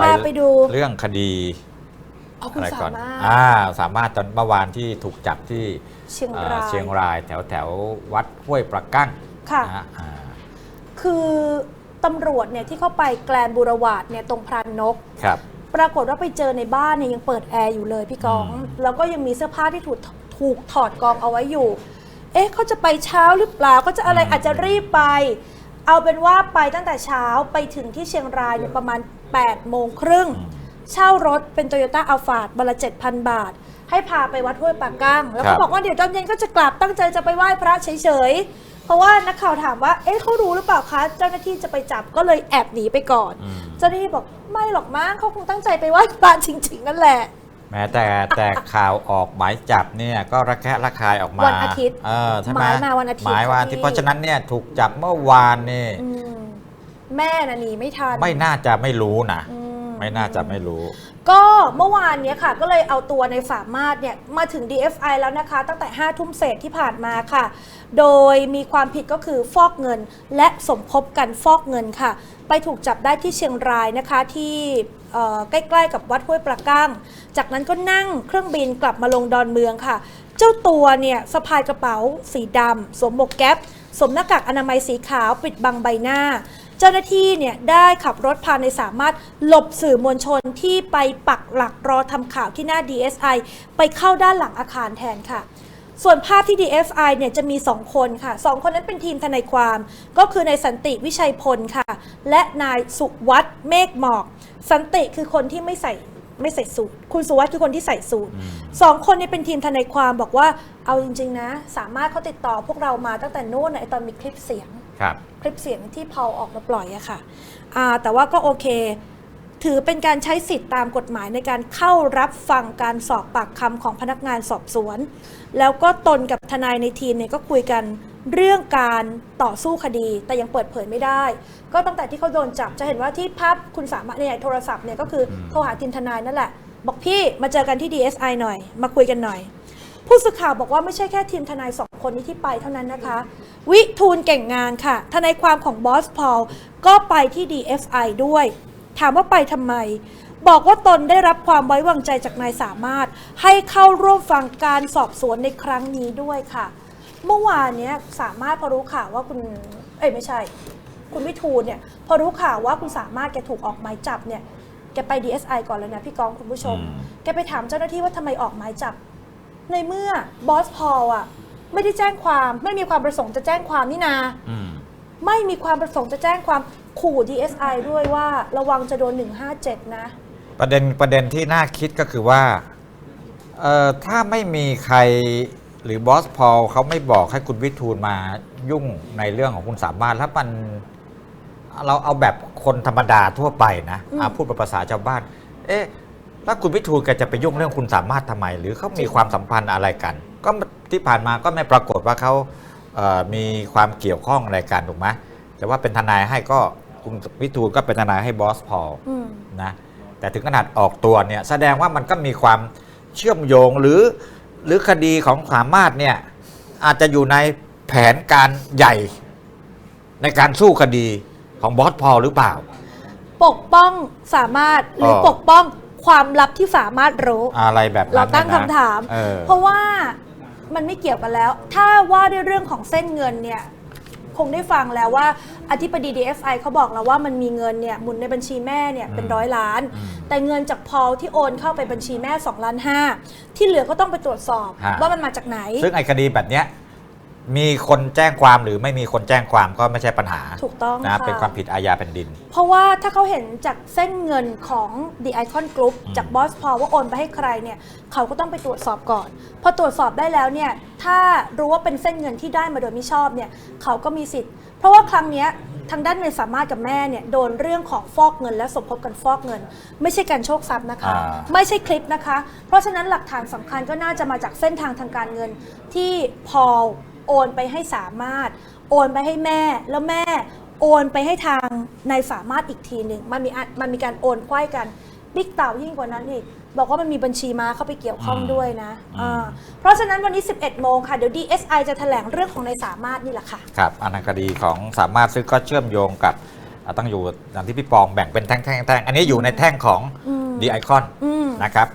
พาไปดู เรื่องคดีเอาคุณอะไรสาก่อนมารถ อ่าสามารถตอนเมื่อวานที่ถูกจับที่เชียงเอ่อรายเชียงรายแถวแถววัดห้วยประกั้งค่ะ นะฮะอ่าคือตำรวจเนี่ยที่เข้าไปแกลนบุรวาดเนี่ยตรงพรานนก ครับ ปรากฏว่าไปเจอในบ้านเนี่ยยังเปิดแอร์อยู่เลยพี่กอง อืม แล้วก็ยังมีเสื้อผ้าที่ถูกถูกถอดกองเอาไว้อยู่ เอ๊ะเขาจะไปเช้าหรือเปล่าเขาจะอะไรอาจจะรีบไป เอาเป็นว่าไปตั้งแต่เช้าไปถึงที่เชียงรายเนี่ยประมาณ 8 โมงครึ่งอืมเช่ารถเป็นโตโยต้าอัลฟาดบละ7,000 บาท ให้พาไปวัดห้วยปากก้าง แล้วครัก็บบอกว่าเดี๋ยวตอนเย็นก็จะกลับตั้งใจจะไปไหว้พระเฉยๆ เพราะว่านักข่าวถามว่า เอ๊ะเขารู้หรือเปล่าคะ เจ้าหน้าที่จะไปจับก็เลยแอบหนีไปก่อนอืมเจ้าหน้าที่บอกไม่หรอกมั้งเขาคงตั้งใจไปไหว้พระจริง ๆ นั่นแหละ แม้แต่แต่ข่าวออกหมายจับเนี่ยก็ระแคะระคายออกมาวันอาทิตย์เออใช่ไหหมายมาวันอาทิตย์หมายวันอาทิตย์ค่ะพี่เพราะฉะนั้นเนี่ยถูกจับเมื่อวานนี่อืมแม่น่ะหนีไม่ทันไม่น่าจะไม่รู้นะอื ไม่น่าจะไม่รู้ ก็เมื่อวานเนี้ยค่ะ ก็เลยเอาตัวในสามารถเนี่ยมาถึง DFI แล้วนะคะ ตั้งแต่5ทุ่มเศษที่ผ่านมาค่ะ โดยมีความผิดก็คือฟอกเงินและสมคบกันฟอกเงินค่ะ ไปถูกจับได้ที่เชียงรายนะคะที่ใกล้ๆกับวัดห้วยปลาก้าง จากนั้นก็นั่งเครื่องบินกลับมาลงดอนเมืองค่ะ เจ้าตัวเนี่ยสะพายกระเป๋าสีดำสวมหมวกแก๊ปสวมหน้ากากอนามัยสีขาวปิดบังใบหน้า เจ้าหน้าที่เนี่ยได้ขับรถพาในสามารถหลบสื่อมวลชนที่ไปปักหลักรอทำข่าวที่หน้า DSI ไปเข้าด้านหลังอาคารแทนค่ะ ส่วนภาพที่ DFI เนี่ยจะมี 2 คนค่ะ 2 คนนั้นเป็นทีมทนายความ ก็คือนายสันติวิชัยพลค่ะ และนายสุวัตเมฆหมอก สันติคือคนที่ไม่ใส่ไม่ใส่สูทคุณสุวัตคือคนที่ใส่สูทอืมสองคนนี้เป็นทีมทนายความบอกว่า เอาจริง ๆ นะ สามารถเขาติดต่อพวกเรามาตั้งแต่โน้นนะไอ้ตอนมีคลิปเสียง ครับคลิปเสียงที่เพาออกมาปล่อยอะค่ะอ่าแต่ว่าก็โอเค ถือเป็นการใช้สิทธิ์ตามกฎหมายในการเข้ารับฟังการสอบปากคำของพนักงานสอบสวน แล้วก็ตนกับทนายในทีมเนี่ยก็คุยกันเรื่องการต่อสู้คดีแต่ยังเปิดเผยไม่ได้ ก็ตั้งแต่ที่เขาโดนจับจะเห็นว่าที่ภาพคุณสามารถเนี่ยโทรศัพท์เนี่ยก็คืออมโทรหาทีมทนายนั่นแหละ บอกพี่มาเจอกันที่ DSI หน่อย มาคุยกันหน่อย ผู้สื่อข่าวบอกว่าไม่ใช่แค่ทีมทนายสองคนนี้ที่ไปเท่านั้นนะคะ วิทูลเก่งงานค่ะ ทนายความของบอสพอลก็ไปที่ DFI ด้วย ถามว่าไปทำไม บอกว่าตนได้รับความไว้วางใจจากนายสามารถ ให้เข้าร่วมฟังการสอบสวนในครั้งนี้ด้วยค่ะ เมื่อวานเนี้ยสามารถพอรู้ข่าวว่าคุณ เอ้ยไม่ใช่ คุณวิทูลเนี่ยพอรู้ข่าวว่าคุณสามารถแกถูกออกหมายจับเนี่ยแกไป DSI ก่อนเลยนะพี่กองคุณผู้ชมอืมแกไปถามเจ้าหน้าที่ว่าทำไมออกหมายจับ ในเมื่อบอสพอลอะไม่ได้แจ้งความไม่มีความประสงค์จะแจ้งความนี่นา อืม ไม่มีความประสงค์จะแจ้งความขู่ DSI ด้วยว่าระวังจะโดน 157 นะ ประเด็นประเด็นที่น่าคิดก็คือว่าเอ่อถ้าไม่มีใครหรือบอสพอลเขาไม่บอกให้คุณวิทูลมายุ่งในเรื่องของคุณสามารถแล้วมันเราเอาแบบคนธรรมดาทั่วไปนะอืม อะพูดเป็นภาษาชาวบ้าน เอ๊ะ แล้วคุณวิทูลแกจะไปยุ่งเรื่องคุณสามารถทำไม หรือเขามีความสัมพันธ์อะไรกัน ก็ที่ผ่านมาก็ไม่ปรากฏว่าเขาเอ่อมีความเกี่ยวข้องอะไรกันถูกไหมแต่ว่าเป็นทนายให้ก็คุณวิทูลก็เป็นทนายให้บอสพอลอืมนะแต่ถึงขนาดออกตัวเนี่ยแสดงว่ามันก็มีความเชื่อมโยงหรือ หรือคดีของสามารถเนี่ยอาจจะอยู่ในแผนการใหญ่ ในการสู้คดีของบอสพอลหรือเปล่า ปกป้องสามารถหรือออปกป้อง ความลับที่สามารถรู้ อะไรแบบนั้นเราตั้งนี่ยคำนะถาม เออเพราะว่ามันไม่เกี่ยวกันแล้ว ถ้าว่าด้วยเรื่องของเส้นเงินเนี่ย คงได้ฟังแล้วว่าอธิบดี DFI เขาบอกแล้วว่ามันมีเงินเนี่ยหมุนในบัญชีแม่เนี่ยเป็นอืมร้อยล้านอืมแต่เงินจากพอลที่โอนเข้าไปบัญชีแม่2ล้านห้าที่เหลือก็ต้องไปตรวจสอบฮะ ว่ามันมาจากไหน ซึ่งไอ้คดีแบบเนี้ย มีคนแจ้งความหรือไม่มีคนแจ้งความก็ไม่ใช่ปัญหาถูกต้องนะค่ะ เป็นความผิดอาญาแผ่นดิน เพราะว่าถ้าเขาเห็นจากเส้นเงินของ The Icon Group อืม จากบอสพอว่าโอนไปให้ใครเนี่ยเขาก็ต้องไปตรวจสอบก่อน พอตรวจสอบได้แล้วเนี่ยถ้ารู้ว่าเป็นเส้นเงินที่ได้มาโดยไม่ชอบเนี่ยเขาก็มีสิทธิ์ เพราะว่าครั้งเนี้ยทางด้านในสามารถกับแม่เนี่ยโดนเรื่องของฟอกเงิน และสมคบกันฟอกเงิน ไม่ใช่การโชคทรัพย์นะคะ อ่า ไม่ใช่คลิปนะคะ เพราะฉะนั้นหลักฐานสำคัญก็น่าจะมาจากเส้นทางทางการเงินที่พอล โอนไปให้สามารถ โอนไปให้แม่ แล้วแม่โอนไปให้ทางนายสามารถอีกทีหนึ่งมันมีอันมันมีการโอนไขว้กันบิ๊กเต่ายิ่งกว่านั้นอีกบอกว่ามันมีบัญชีม้าเข้าไปเกี่ยวข้องอืมด้วยนะอืมอ่าเพราะฉะนั้นวันนี้ 11 โมงค่ะ เดี๋ยว DSI จะแถลงเรื่องของนายสามารถนี่แหละค่ะ ครับอันนั้นคดีของสามารถซึ่งก็เชื่อมโยงกับอะต้องอยู่อย่างที่พี่ปองแบ่งเป็นแท่งๆๆอันนี้อยู่ในแท่งของอืมดีไอคอนอืมนะครับ